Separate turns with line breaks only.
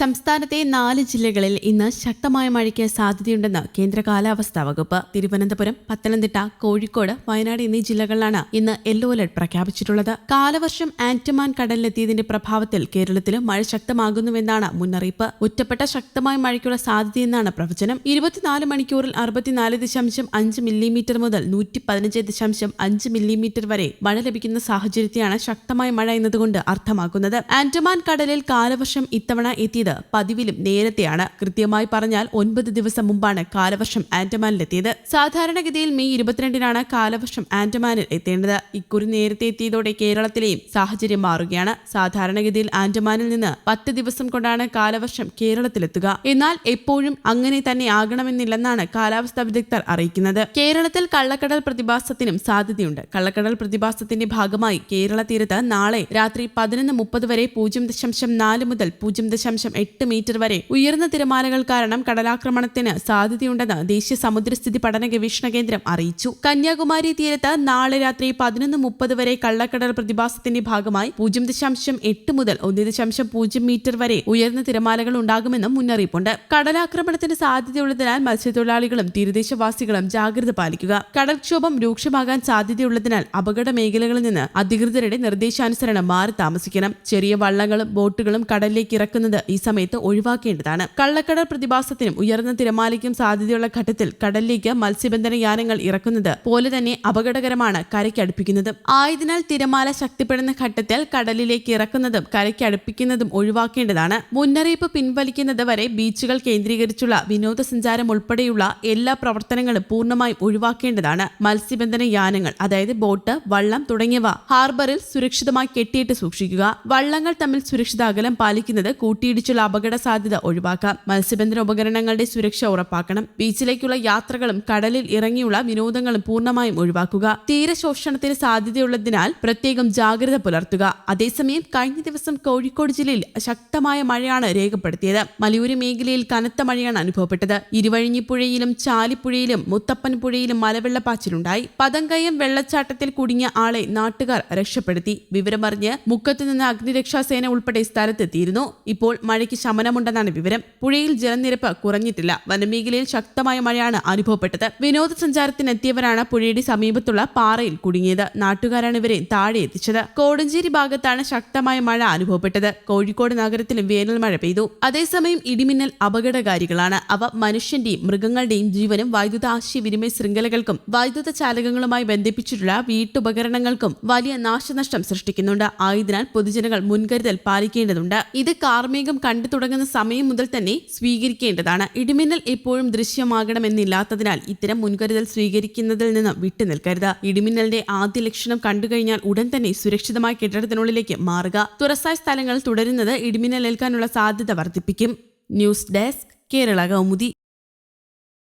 സംസ്ഥാനത്തെ നാല് ജില്ലകളിൽ ഇന്ന് ശക്തമായ മഴയ്ക്ക് സാധ്യതയുണ്ടെന്ന് കേന്ദ്ര കാലാവസ്ഥാ വകുപ്പ് തിരുവനന്തപുരം പത്തനംതിട്ട കോഴിക്കോട് വയനാട് എന്നീ ജില്ലകളിലാണ് ഇന്ന് യെല്ലോ അലർട്ട് പ്രഖ്യാപിച്ചിട്ടുള്ളത് കാലവർഷം ആൻഡമാൻ കടലിലെത്തിയതിന്റെ പ്രഭാവത്തിൽ കേരളത്തിൽ മഴ ശക്തമാകുന്നുവെന്നാണ് മുന്നറിയിപ്പ് ഒറ്റപ്പെട്ട ശക്തമായ മഴയ്ക്കുള്ള സാധ്യതയെന്നാണ് പ്രവചനം ഇരുപത്തിനാല് മണിക്കൂറിൽ അറുപത്തിനാല് ദശാംശം അഞ്ച് മില്ലിമീറ്റർ മുതൽ നൂറ്റി പതിനഞ്ച് ദശാംശം അഞ്ച് മില്ലിമീറ്റർ വരെ മഴ ലഭിക്കുന്ന സാഹചര്യത്തെയാണ് ശക്തമായ മഴ എന്നതുകൊണ്ട് അർത്ഥമാക്കുന്നത് ആൻഡമാൻ കടലിൽ കാലവർഷം ഇത്തവണ എത്തിയ എത്തിയത് പതിവിലും നേരത്തെയാണ് കൃത്യമായി പറഞ്ഞാൽ ഒൻപത് ദിവസം മുമ്പാണ് കാലവർഷം ആൻഡമാനിലെത്തിയത് സാധാരണഗതിയിൽ മെയ് ഇരുപത്തിരണ്ടിനാണ് കാലവർഷം ആൻഡമാനിൽ എത്തേണ്ടത് ഇക്കുറി നേരത്തെ എത്തിയതോടെ കേരളത്തിലെയും സാഹചര്യം മാറുകയാണ് സാധാരണഗതിയിൽ ആൻഡമാനിൽ നിന്ന് പത്ത് ദിവസം കൊണ്ടാണ് കാലവർഷം കേരളത്തിലെത്തുക എന്നാൽ എപ്പോഴും അങ്ങനെ തന്നെ ആകണമെന്നില്ലെന്നാണ് കാലാവസ്ഥാ വിദഗ്ധർ അറിയിക്കുന്നത് കേരളത്തിൽ കള്ളക്കടൽ പ്രതിഭാസത്തിനും സാധ്യതയുണ്ട് കള്ളക്കടൽ പ്രതിഭാസത്തിന്റെ ഭാഗമായി കേരള തീരത്ത് നാളെ രാത്രി പതിനൊന്ന് മുപ്പത് വരെ പൂജ്യം ദശാംശം നാല് മുതൽ പൂജ്യം ദശാംശം ഏകദേശം എട്ട് മീറ്റർ വരെ ഉയർന്ന തിരമാലകൾ കാരണം കടലാക്രമണത്തിന് സാധ്യതയുണ്ടെന്ന് ദേശീയ സമുദ്രസ്ഥിതി പഠന ഗവേഷണ കേന്ദ്രം അറിയിച്ചു കന്യാകുമാരി തീരത്ത് നാളെ രാത്രി പതിനൊന്ന് മുപ്പത് വരെ കള്ളക്കടൽ പ്രതിഭാസത്തിന്റെ ഭാഗമായി പൂജ്യം ദശാംശം എട്ട് മുതൽ ഒന്ന് ദശാംശം പൂജ്യം മീറ്റർ വരെ ഉയർന്ന തിരമാലകൾ ഉണ്ടാകുമെന്നും മുന്നറിയിപ്പുണ്ട് കടലാക്രമണത്തിന് സാധ്യതയുള്ളതിനാൽ മത്സ്യത്തൊഴിലാളികളും തീരദേശവാസികളും ജാഗ്രത പാലിക്കുക കടൽക്ഷോഭം രൂക്ഷമാകാൻ സാധ്യതയുള്ളതിനാൽ അപകട മേഖലകളിൽ നിന്ന് അധികൃതരുടെ നിർദ്ദേശാനുസരണം മാറി താമസിക്കണം ചെറിയ വള്ളങ്ങളും ബോട്ടുകളും കടലിലേക്ക് ഇറക്കുന്നത് ഈ സമയത്ത് ഒഴിവാക്കേണ്ടതാണ് കള്ളക്കടൽ പ്രതിഭാസത്തിനും ഉയർന്ന തിരമാലയ്ക്കും സാധ്യതയുള്ള ഘട്ടത്തിൽ കടലിലേക്ക് മത്സ്യബന്ധന യാനങ്ങൾ ഇറക്കുന്നത് പോലെ തന്നെ അപകടകരമാണ് കരയ്ക്കടുപ്പിക്കുന്നത് ആയതിനാൽ തിരമാല ശക്തിപ്പെടുന്ന ഘട്ടത്തിൽ കടലിലേക്ക് ഇറക്കുന്നതും കരയ്ക്കടുപ്പിക്കുന്നതും ഒഴിവാക്കേണ്ടതാണ് മുന്നറിയിപ്പ് പിൻവലിക്കുന്നത് വരെ ബീച്ചുകൾ കേന്ദ്രീകരിച്ചുള്ള വിനോദസഞ്ചാരം ഉൾപ്പെടെയുള്ള എല്ലാ പ്രവർത്തനങ്ങളും പൂർണ്ണമായും ഒഴിവാക്കേണ്ടതാണ് മത്സ്യബന്ധന യാനങ്ങൾ അതായത് ബോട്ട് വള്ളം തുടങ്ങിയവ ഹാർബറിൽ സുരക്ഷിതമായി കെട്ടിയിട്ട് സൂക്ഷിക്കുക വള്ളങ്ങൾ തമ്മിൽ സുരക്ഷിത അകലം പാലിക്കുന്നത് കൂട്ടിയിടിച്ച ബീച്ചിൽ അപകട സാധ്യത ഒഴിവാക്കാം മത്സ്യബന്ധന ഉപകരണങ്ങളുടെ സുരക്ഷ ഉറപ്പാക്കണം ബീച്ചിലേക്കുള്ള യാത്രകളും കടലിൽ ഇറങ്ങിയുള്ള വിനോദങ്ങളും പൂർണ്ണമായും ഒഴിവാക്കുക തീരശോഷണത്തിന് സാധ്യതയുള്ളതിനാൽ പ്രത്യേകം ജാഗ്രത പുലർത്തുക അതേസമയം കഴിഞ്ഞ ദിവസം കോഴിക്കോട് ജില്ലയിൽ ശക്തമായ മഴയാണ് രേഖപ്പെടുത്തിയത് മലയൂര് മേഖലയിൽ കനത്ത മഴയാണ് അനുഭവപ്പെട്ടത് ഇരുവഴിഞ്ഞിപ്പുഴയിലും ചാലിപ്പുഴയിലും മുത്തപ്പൻ പുഴയിലും മലവെള്ളപ്പാച്ചിലുണ്ടായി പതങ്കയം വെള്ളച്ചാട്ടത്തിൽ കുടുങ്ങിയ ആളെ നാട്ടുകാർ രക്ഷപ്പെടുത്തി വിവരമറിഞ്ഞ് മുക്കത്തുനിന്ന് അഗ്നിരക്ഷാസേന ഉൾപ്പെടെ സ്ഥലത്തെത്തിയിരുന്നു ഇപ്പോൾ മഴ മഴയ്ക്ക് ശമനമുണ്ടെന്നാണ് വിവരം പുഴയിൽ ജലനിരപ്പ് കുറഞ്ഞിട്ടില്ല വനമേഖലയിൽ ശക്തമായ മഴയാണ് അനുഭവപ്പെട്ടത് വിനോദസഞ്ചാരത്തിനെത്തിയവരാണ് പുഴയുടെ സമീപത്തുള്ള പാറയിൽ കുടുങ്ങിയത് നാട്ടുകാരാണ് ഇവരെ താഴെ എത്തിച്ചത് കോടഞ്ചേരി ഭാഗത്താണ് ശക്തമായ മഴ അനുഭവപ്പെട്ടത് കോഴിക്കോട് നഗരത്തിലും വേനൽ മഴ പെയ്തു അതേസമയം ഇടിമിന്നൽ അപകടകാരികളാണ് അവ മനുഷ്യന്റെയും മൃഗങ്ങളുടെയും ജീവനും വൈദ്യുത ആശയവിനിമയ ശൃംഖലകൾക്കും വൈദ്യുത ചാലകങ്ങളുമായി ബന്ധിപ്പിച്ചിട്ടുള്ള വീട്ടുപകരണങ്ങൾക്കും വലിയ നാശനഷ്ടം സൃഷ്ടിക്കുന്നുണ്ട് ആയതിനാൽ പൊതുജനങ്ങൾ മുൻകരുതൽ പാലിക്കേണ്ടതുണ്ട് ഇത് കാർമേഘം കണ്ടു തുടങ്ങുന്ന സമയം മുതൽ തന്നെ സ്വീകരിക്കേണ്ടതാണ് ഇടിമിന്നൽ എപ്പോഴും ദൃശ്യമാകണമെന്നില്ലാത്തതിനാൽ ഇത്തരം മുൻകരുതൽ സ്വീകരിക്കുന്നതിൽ നിന്ന് വിട്ടുനിൽക്കരുത് ഇടിമിന്നലിന്റെ ആദ്യ ലക്ഷണം കണ്ടുകഴിഞ്ഞാൽ ഉടൻ തന്നെ സുരക്ഷിതമായ കെട്ടിടത്തിനുള്ളിലേക്ക് മാറുക തുറസായ സ്ഥലങ്ങൾ തുടരുന്നത് ഏൽക്കാനുള്ള സാധ്യത വർദ്ധിപ്പിക്കും ന്യൂസ് ഡെസ്ക് കേരള കൗമുദി